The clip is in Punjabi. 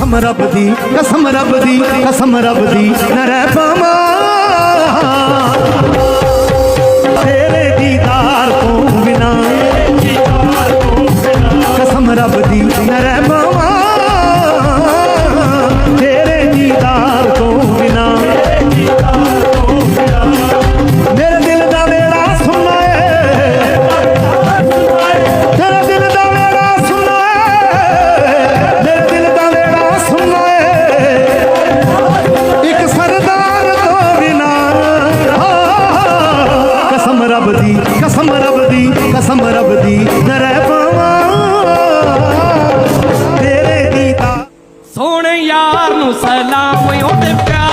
ਕਸਮ ਰੱਬ ਦੀ ਕਸਮ ਰੱਬ ਦੀ ਕਸਮ ਰੱਬ ਦੀ ਨਾ ਰਹਿ ਪਾਵਾਂ ਰੱਬ ਦੀ, ਕਸਮ ਰੱਬ ਦੀ, ਕਸਮ ਰੱਬ ਦੀ ਨਰੈ ਪਾਵਾਂ। ਤੇਰੇ ਦੀ ਤਾਂ ਸੋਹਣੇ ਯਾਰ ਨੂੰ ਸਲਾਮ ਉਹਦੇ ਪਿਆਰ